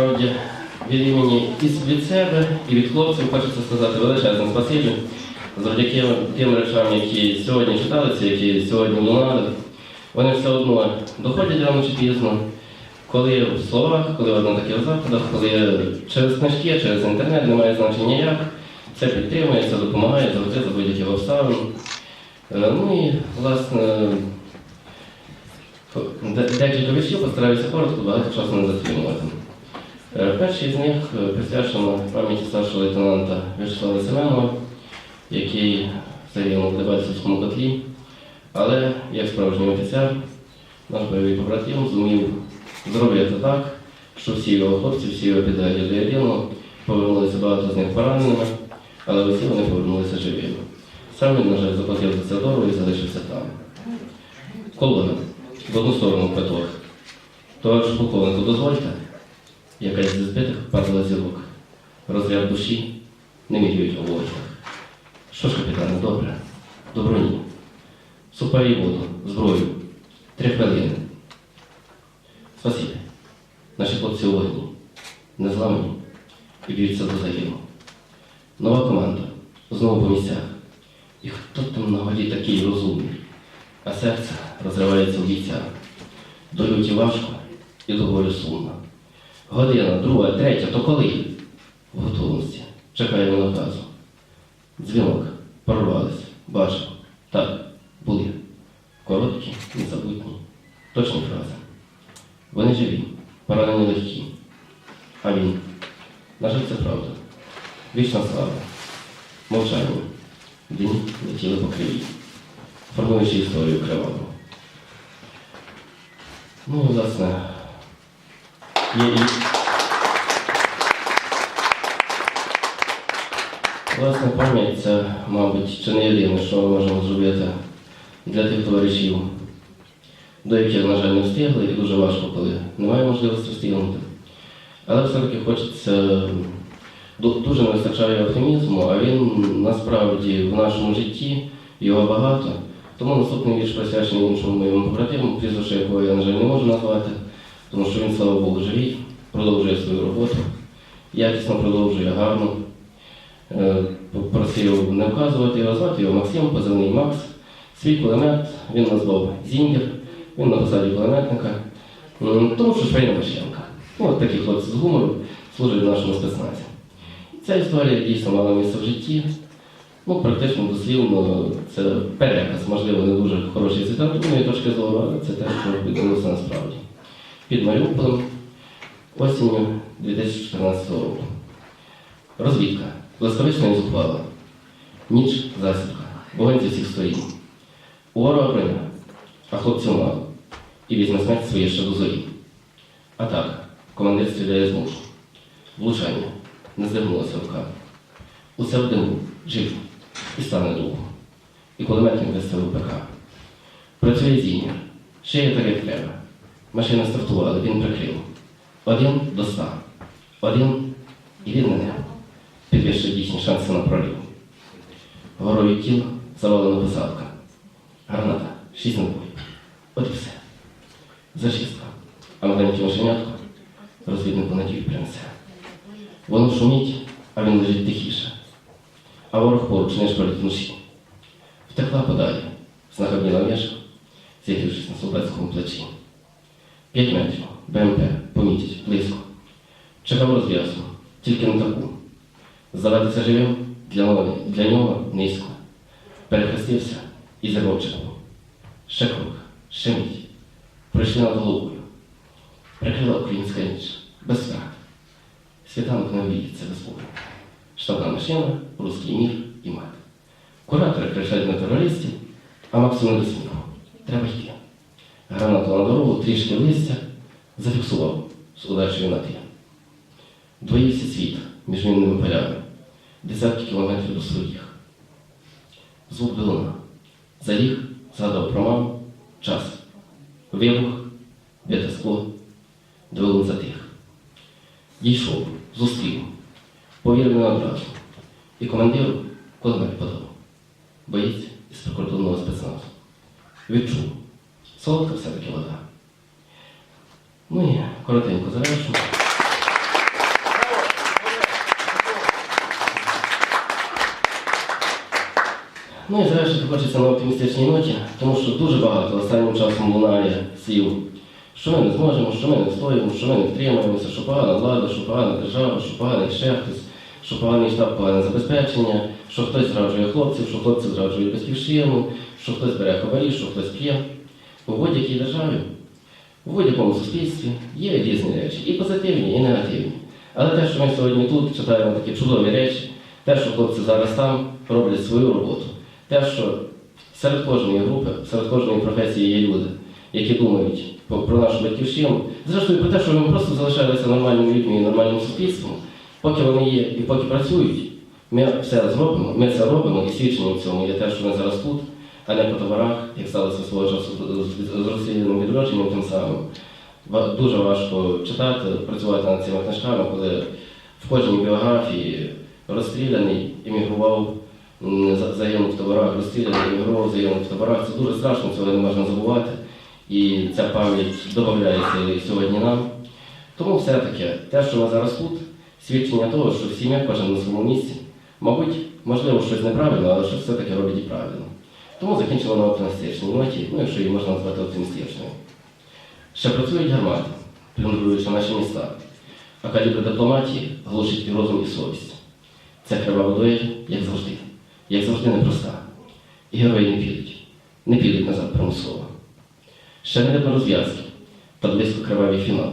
насправді від імені і від себе, і від хлопців хочеться сказати величезне спасибі завдяки тим речам, які сьогодні читалися, які сьогодні лунали. Вони все одно доходять рано чи пізно, коли в словах, коли в однотаких заходах, коли через книжки, через інтернет немає значення як. Це підтримує, це допомагає завжди за будь-яких обставин. Е, Ну і, власне, декілька віршів постараюся коротко, багато часу не затримувати. Е, Перший з них е, присвячено пам'яті старшого лейтенанта Вячеслава Семенова, який загинув в Дебальцевському котлі. Але як справжній офіцер, наш бойовий побратим зумів зробити так, що всі його хлопці, всі його підлеглі до єдиного повернулися багато з них пораненими, але усі вони повернулися живими. Сам він, на жаль, заплатив за це дорого і залишився там. Колона в одну сторону квиток. Товариш полковнику, дозвольте, якась зі збитих падала зі рук. Розряд душі не мірюють у очах. Що ж, капітане, добре, добро ні. Супа і воду, зброю. Три хвилини. Спасибі. Наші хлопці у вогні. Незламні і б'ються до загину. Нова команда. Знову по місцях. І хто там на голі такий розумний? А серце розривається в бійцях. До люті важко і до болю сумно. Година, друга, третя, то коли? В готовності. Чекаємо наказу. Дзвінок. Порвались. Бачимо. Так, були. Короткі, незабутні. Точні фрази. Вони живі, поранені легкі. А він. На жаль, це правда. Вічна слава. Мовчання. Дні летіли по криві, формуючи історію криваву. Ну, власне, є. Власне, пам'ять це, мабуть, чи не єдине, що ми можемо зробити для тих товаришів, до яких, на жаль, не встигли, і дуже важко, коли немає можливості встигнути. Але все-таки хочеться дуже не вистачає оптимізму, а він насправді в нашому житті його багато. Тому наступний вірш присвячений іншому моєму побратиму, прізвище якого я, на жаль, не можу назвати, тому що він, слава Богу, живий, продовжує свою роботу, якісно продовжує гарно. Е, Просив не вказувати його, звати його Максим, позивний Макс. Свій кулемет він назвав Зінгер, він на посаді кулеметника, тому що швейна Пащенка. Ну, от такі хлопці з гумору служать в нашому спецназі. Ця історія дійсно мала місце в житті. Ну, практично дослівно це переказ, можливо, не дуже хороший з літературної точки зору, але це те, що відбулося насправді. Під Маріуполем осінню 2014 року. Розвідка. Блискавична і зухвала. Ніч засідка. Вогонь зі всіх сторін. У ворога броня, а хлопців мало. І візьме смерть своє ще до зорі. Атака. Командир стріляє з мушу. Влучання. Не звернулася рука. Усе в диму, жив і стане довго. І кулеметник виставив ПК. Працює зіння. Ще є так, як треба. Машина стартувала, він прикрив. Один до ста. Один і він на небо. Підвищує дійсні шанси на прорив. Горою тіло завалена посадка. Граната, шість набоїв. От і все. Зачистка. А маленьке машенятко розвіднику надію принесе. Воно шумить, а він лежить тихіше. А ворог поруч не шпалить вночі. Втекла подалі, знаходніла міша, зігрівшись на солдатському плечі. П'ять метрів, БМП, помітять, близько. Чекав розв'язку, тільки не таку. Заведеться живим для для нього низько. Перехрестився і зірвав. Ще крок, ще мить. Пройшли над головою. Прикрила українська ніч, без втрат. Світанок не обійдеться без бою. Штабна машина, русський мір і мат. Куратори кричать на терористів, а Максим не до сміху. Треба йти. Гранату на дорогу, трішки листя, зафіксував з удачею на тлі. Двоївся світ між мінними полями, десятки кілометрів до своїх. Звук долуна. Заліг, згадав про маму, час. Вибух, бите скло, двигун затих. Дійшов, зустрів, повірив не одразу. І командиру кулемет подав. Боєць із прикордонного спецназу. Відчув. Солодка все-таки вода. Ну і коротенько завершимо. Ну і завершити хочеться на оптимістичній ноті, тому що дуже багато останнім часом лунає сіл, що ми не зможемо, що ми не встоїмо, що ми не втримаємося, що погана влада, що погана держава, що поганий ще хтось, що поганий штаб, погане забезпечення, що хтось зраджує хлопців, що хлопці зраджують батьківщину, що хтось бере хабарі, що хтось п'є. У будь-якій державі, у будь-якому суспільстві є різні речі, і позитивні, і негативні. Але те, що ми сьогодні тут читаємо такі чудові речі, те, що хлопці зараз там роблять свою роботу, те, що серед кожної групи, серед кожної професії є люди, які думають про, нашу батьківщину, зрештою про те, що ми просто залишалися нормальними людьми і нормальним суспільством, поки вони є і поки працюють, ми все зробимо, ми це робимо, і свідченням в цьому є те, що ми зараз тут, а не по товарах, як сталося свого з- розстріляним відродженням тим самим. Дуже важко читати, працювати над цими книжками, коли в кожній біографії розстріляний, емігрував, м, в таборах, розстріляний, емігрував, загинув в таборах. Це дуже страшно, цього не можна забувати. І ця пам'ять додається сьогодні нам. Тому все-таки те, що ми зараз тут, свідчення того, що всі ми кожен на своєму місці, мабуть, можливо, щось неправильно, але щось все-таки робить і правильно. Тому закінчимо на оптимістичній ноті, ну якщо її можна назвати оптимістичною. Ще працюють гармати, плюндруючи наші міста, а калібр дипломатії глушить і розум, і совість. Ця кривава дуель, як завжди, як завжди непроста. І герої не підуть, не підуть назад примусово. Ще не видно розв'язки, та близько кривавий фінал.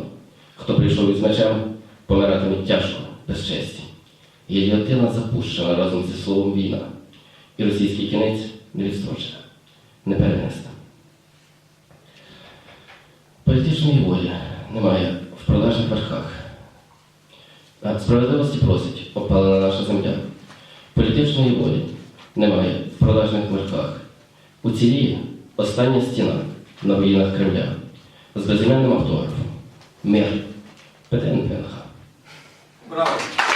Хто прийшов із мечем, помиратиме тяжко, без честі. Гільйотина запущена разом зі словом війна, і російський кінець не відстрочена, не перенесена. Політичної волі немає в продажних верхах. Справедливості просить опалена наша земля. Політичної волі немає в продажних верхах. Уціліє остання стіна на руїнах Кремля з безіменним автографом. Мир. Петенка. Браво!